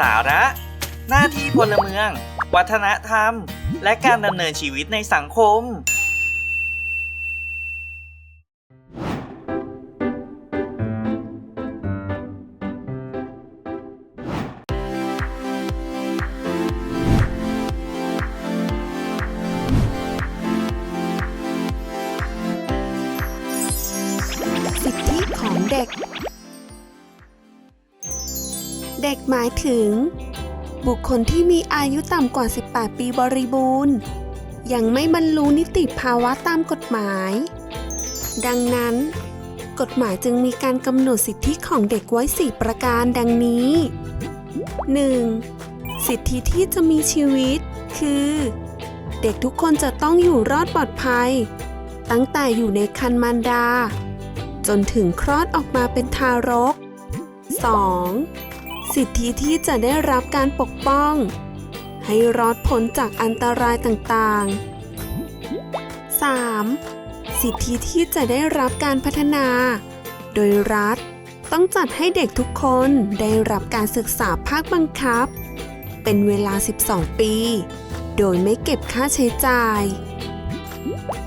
สาระ หน้าที่พลเมือง วัฒนธรรม และการดำเนินชีวิตในสังคม สิทธิของเด็ก เด็กหมายถึง บุคคลที่มีอายุต่ำกว่า 18 ปีบริบูรณ์ ยังไม่บรรลุนิติภาวะตามกฎหมาย ดังนั้น กฎหมายจึงมีการกำหนดสิทธิของเด็กไว้ 4 ประการดังนี้ 1. สิทธิที่จะมีชีวิต คือ เด็กทุกคนจะต้องอยู่รอดปลอดภัย ตั้งแต่อยู่ในครรภ์มารดา จนถึงคลอดออกมาเป็นทารก 2. สิทธิที่จะได้รับการปกป้อง ให้รอดพ้นจากอันตรายต่างๆ 3. สิทธิที่จะได้รับการพัฒนา โดยรัฐ ต้องจัดให้เด็กทุกคนได้รับการศึกษาภาคบังคับ เป็นเวลา 12 ปี โดยไม่เก็บค่าใช้จ่าย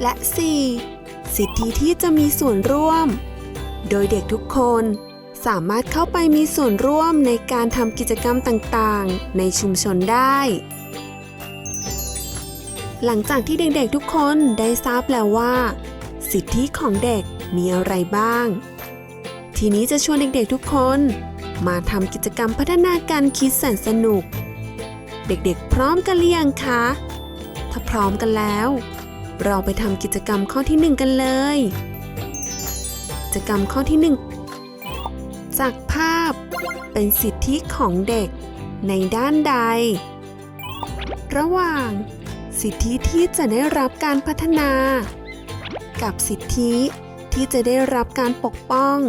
และ 4. สิทธิที่จะมีส่วนร่วม โดยเด็กทุกคน สามารถเข้าไปมีส่วนร่วมในการทำกิจกรรมต่างๆ ในชุมชนได้ หลังจากที่เด็กๆทุกคนได้ทราบแล้วว่า สิทธิของเด็กมีอะไรบ้าง ทีนี้จะชวนเด็กๆทุกคน มาทำกิจกรรมพัฒนาการคิดแสนสนุก เด็กๆ พร้อมกันหรือยังคะ ถ้าพร้อมกันแล้ว เราไปทำกิจกรรมข้อที่หนึ่งกันเลย กิจกรรมข้อที่หนึ่ง จากภาพ เป็นสิทธิของเด็กในด้านใด ระหว่าง สิทธิที่จะได้รับการพัฒนา กับสิทธิที่จะได้รับการปกป้อง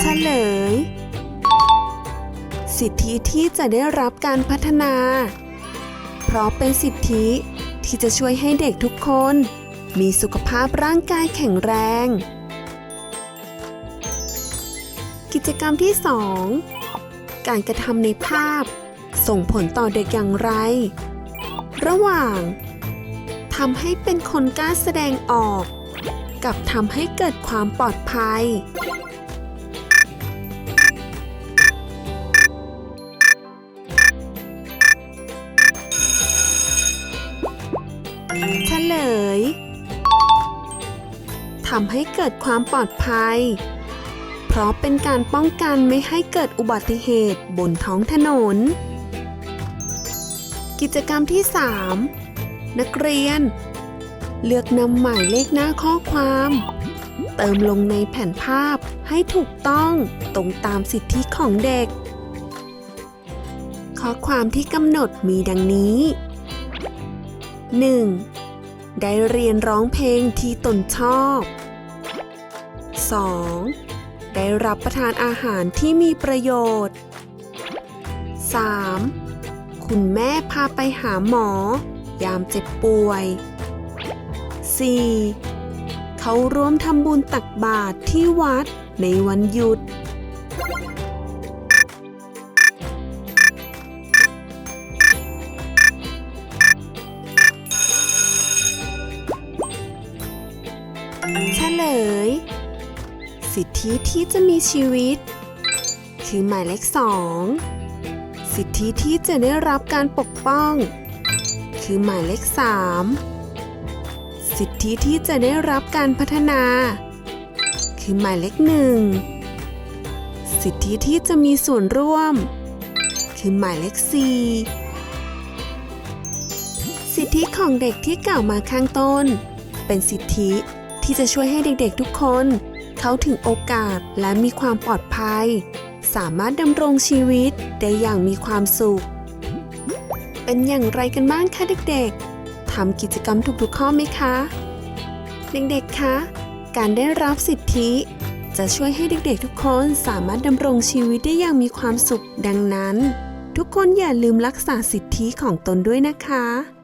เฉลย สิทธิที่จะได้รับการพัฒนา เพราะเป็นสิทธิที่จะช่วยให้เด็กทุกคน มีสุขภาพร่างกายแข็งแรง กิจกรรมที่ 2 การกระทำในภาพ ส่งผลต่อเด็กอย่างไร ระหว่างทำให้เป็นคนกล้าแสดงออก กับทำให้เกิดความปลอดภัย เฉลยทำให้เกิดความปลอดภัย เพราะเป็นการป้องกันไม่ให้เกิดอุบัติเหตุบนท้องถนน กิจกรรมที่ 3 นักเรียน เลือกนำหมายเลขหน้าข้อความ เติมลงในแผ่นภาพให้ถูกต้องตรงตามสิทธิของเด็ก ข้อความที่กำหนดมีดังนี้ 1. ได้เรียนร้องเพลงที่ตนชอบ 2. ได้รับประทานอาหารที่มีประโยชน์ 3. คุณแม่พาไปหาหมอ ยามเจ็บป่วย 4. เขาร่วมทำบุญตักบาตรที่วัดในวันหยุด ลย สิทธิที่จะมีชีวิต คือหมายเลขสอง สิทธิที่จะได้รับการปกป้อง คือหมายเลขสามสิทธิที่จะได้รับการพัฒนา คือหมายเลขหนึ่ง สิทธิที่จะมีส่วนร่วม คือหมายเลขสี่สิทธิของเด็กที่กล่าวมาข้างต้น เป็นสิทธิ ที่จะช่วยให้เด็กๆทุกคน เข้าถึงโอกาสและมีความปลอดภัย สามารถดำรงชีวิตได้อย่างมีความสุข เป็นอย่างไรกันบ้างคะเด็กๆทำกิจกรรมทุกข้อไหมคะ เด็กๆคะการได้รับสิทธิจะช่วยให้เด็กๆทุกคนสามารถดำรงชีวิตได้อย่างมีความสุขดังนั้น ทุกคนอย่าลืมรักษาสิทธิของตนด้วยนะคะ